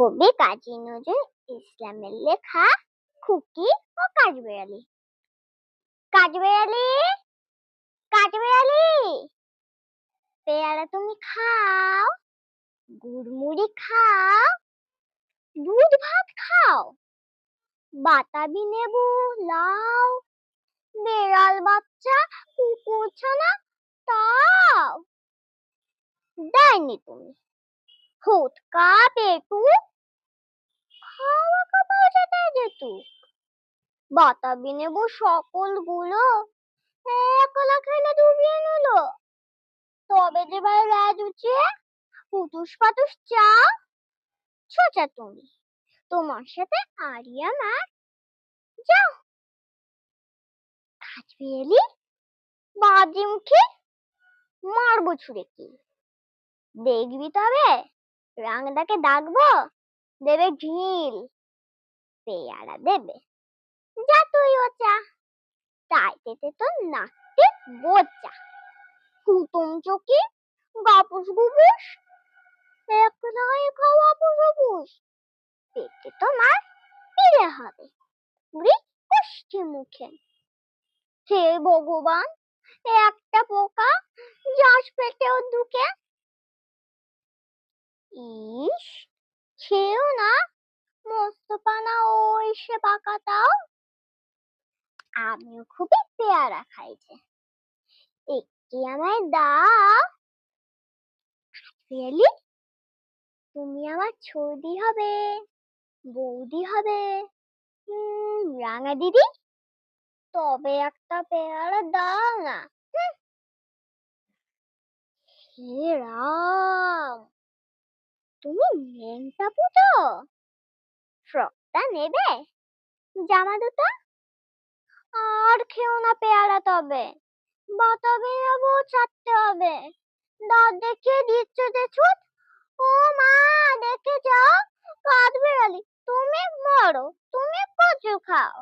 কবি কাজী নজরুল ইসলামের লেখা খুকি ও কাঠবিড়ালি কাঠবিড়ালি কাঠবিড়ালি পেয়ারা তুমি খাও, গুড়মুড়ি খাও, দুধ ভাত খাও, বাতাবি নেবু লাও, বেড়াল বাচ্চা কুকুর ছানা তাও। দেয়নি তুমি। হুৎকা পেটু যেত বাতাবি নেবু সকলগুলো একলা খেলে ডুবিয়ে নিল। তবে যে ভাই রাজ উঠে, পুতুস পাতুস চা ছোচা তুমি। তোমার সাথে আরি আমার। যাও। খাজবি এলি? বাজি মুখে মারবো ছুড়ে কি দেখবি তবে রাংদাকে ডাকবো, দেবে ঢিল। পেয়ারা দেবে। যা তুই ও চা তাইতে তো নাকতে বোচা হুতুম চকি গাপুস গুবুস, একলাই তোমার পিলে হবে মুখে। হে ভগবান, একটা পোকা যাস পেটেও ঢুকে ইস খেও না ওই সে পাকাটাও আমিও খুবই পেয়ারা খাইছে একটি আমায় দাও। রিয়েলি তুমি আমার ছৌদি হবে, বৌদি হবে রাঙা দিদি? তবে একটা পেয়ারা দাও না। হুঁ। রাম! তুমি ন্যাংটা পুতো ফ্রকটা নেবে? জামা দুটো? আর খেও না পেয়ারা তবে। বাতাবি নেব ছাড়তে হবে। দাঁত দেখিয়ে দিচ্ছ যে ছুট? ও মা, দেখে যাও বেড়ালি তুমি মরো, তুমি কচু খাও।